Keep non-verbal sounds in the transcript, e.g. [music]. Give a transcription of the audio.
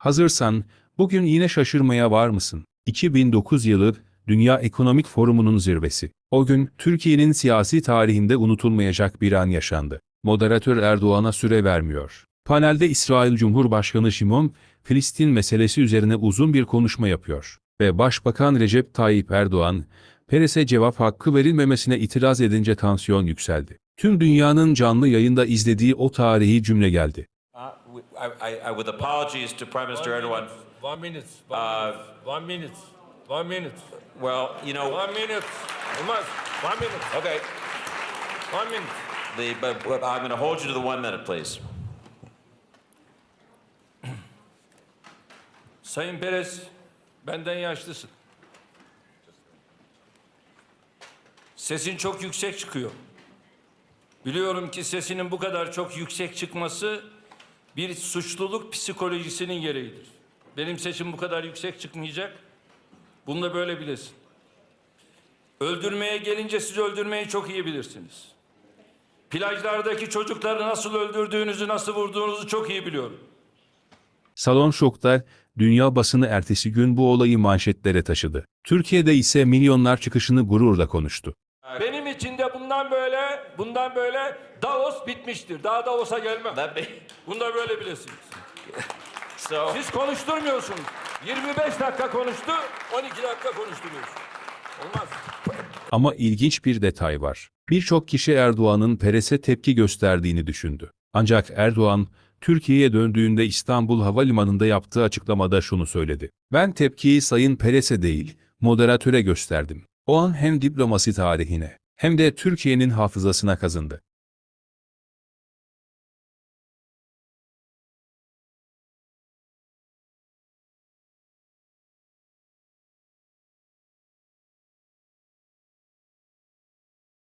Hazırsan, bugün yine şaşırmaya var mısın? 2009 yılı Dünya Ekonomik Forumu'nun zirvesi. O gün Türkiye'nin siyasi tarihinde unutulmayacak bir an yaşandı. Moderatör Erdoğan'a süre vermiyor. Panelde İsrail Cumhurbaşkanı Şimon, Filistin meselesi üzerine uzun bir konuşma yapıyor. Ve Başbakan Recep Tayyip Erdoğan, Peres'e cevap hakkı verilmemesine itiraz edince tansiyon yükseldi. Tüm dünyanın canlı yayında izlediği o tarihi cümle geldi. I, I, I, with apologies to Prime Minister Erdogan, One minute. One Uh, minute. One minute. One minute. well, you know, One minute. Olmaz. One minute. okay, One minute. the, but, but I'm going to hold you to the one minute, please. [clears throat] Sayın Perez, benden yaşlısın. Sesin çok yüksek çıkıyor. Biliyorum ki sesinin bu kadar çok yüksek çıkması bir suçluluk psikolojisinin gereğidir. Benim sesim bu kadar yüksek çıkmayacak. Bunu da böyle bilesin. Öldürmeye gelince siz öldürmeyi çok iyi bilirsiniz. Plajlardaki çocukları nasıl öldürdüğünüzü, nasıl vurduğunuzu çok iyi biliyorum. Salon şokta, dünya basını ertesi gün bu olayı manşetlere taşıdı. Türkiye'de ise milyonlar çıkışını gururla konuştu. Benim için de bundan böyle, bundan böyle Davos bitmiştir. Daha Davos'a gelmem. Me, Bunu da böyle bilesiniz. so, [laughs] Siz konuşturmuyorsunuz. 25 dakika konuştu, 12 dakika konuşturuyorsun. Olmaz. Ama ilginç bir detay var. Birçok kişi Erdoğan'ın Peres'e tepki gösterdiğini düşündü. Ancak Erdoğan, Türkiye'ye döndüğünde İstanbul Havalimanı'nda yaptığı açıklamada şunu söyledi. Ben tepkiyi Sayın Peres'e değil, moderatöre gösterdim. O an hem diplomasi tarihine hem de Türkiye'nin hafızasına kazındı.